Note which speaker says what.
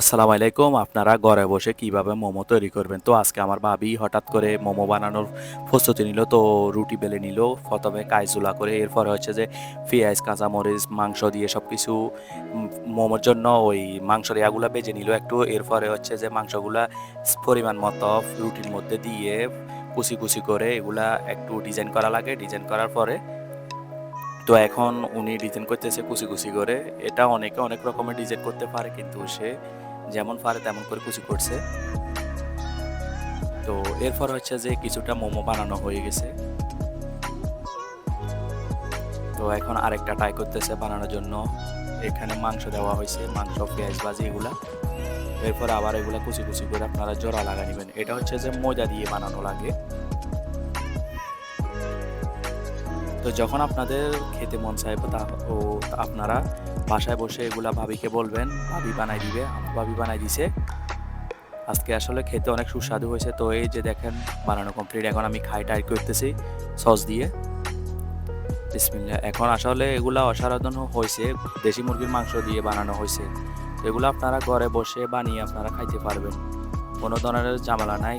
Speaker 1: আসসালামু আলাইকুম, আপনারা ঘরে বসে কীভাবে মোমো তৈরি করবেন? তো আজকে আমার ভাবি হঠাৎ করে মোমো বানানোর প্রস্তুতি নিল, তো রুটি বেলে নিল, প্রথমে কাইজুলা করে, এরপরে হচ্ছে যে পেঁয়াজ, কাঁচামরিচ, মাংস দিয়ে সব কিছু মোমোর জন্য ওই মাংসর ইয়াগুলা বেজে নিল একটু, এরপরে হচ্ছে যে মাংসগুলা পরিমাণ মতো রুটির মধ্যে দিয়ে কুচি কুচি করে এগুলা একটু ডিজাইন করা লাগে ডিজাইন করার পরে তো এখন উনি ডিজাইন করতেছে কুচি কুচি করে। এটা অনেকে অনেক রকমের ডিজাইন করতে পারে, কিন্তু সে যেমন পারে তেমন করে কুচি করছে। তো এরপর হচ্ছে যে কিছুটা মোমো বানানো হয়ে গেছে। তো এখন আরেকটা ট্রাই করতেছে বানানোর জন্য। এখানে মাংস দেওয়া হয়েছে, মাংস, পেঁয়াজ ভাজি এগুলা। এরপর আবার এগুলা কুচি কুচি করে আপনারা জোড়া লাগা নেবেন। এটা হচ্ছে যে ময়দা দিয়ে বানানো লাগে। তো যখন আপনাদের খেতে মন চাইবে তা ও আপনারা বাসায় বসে এগুলা ভাবিকে বলবেন, ভাবি বানাই দিবে, আমার ভাবি বানাই দিছে। আজকে আসলে খেতে অনেক সুস্বাদু হয়েছে। তো এই যে দেখেন, বানানো কমপ্লিট এখন আমি খাই টাই করতেছি, সস দিয়ে। বিসমিল্লাহ। এখন আসলে এগুলা অসাধারণ হয়েছে। দেশি মুরগির মাংস দিয়ে বানানো হয়েছে। তো এগুলো আপনারা ঘরে বসে বানিয়ে আপনারা খাইতে পারবেন। কোনো ধরনের ঝামেলা নাই।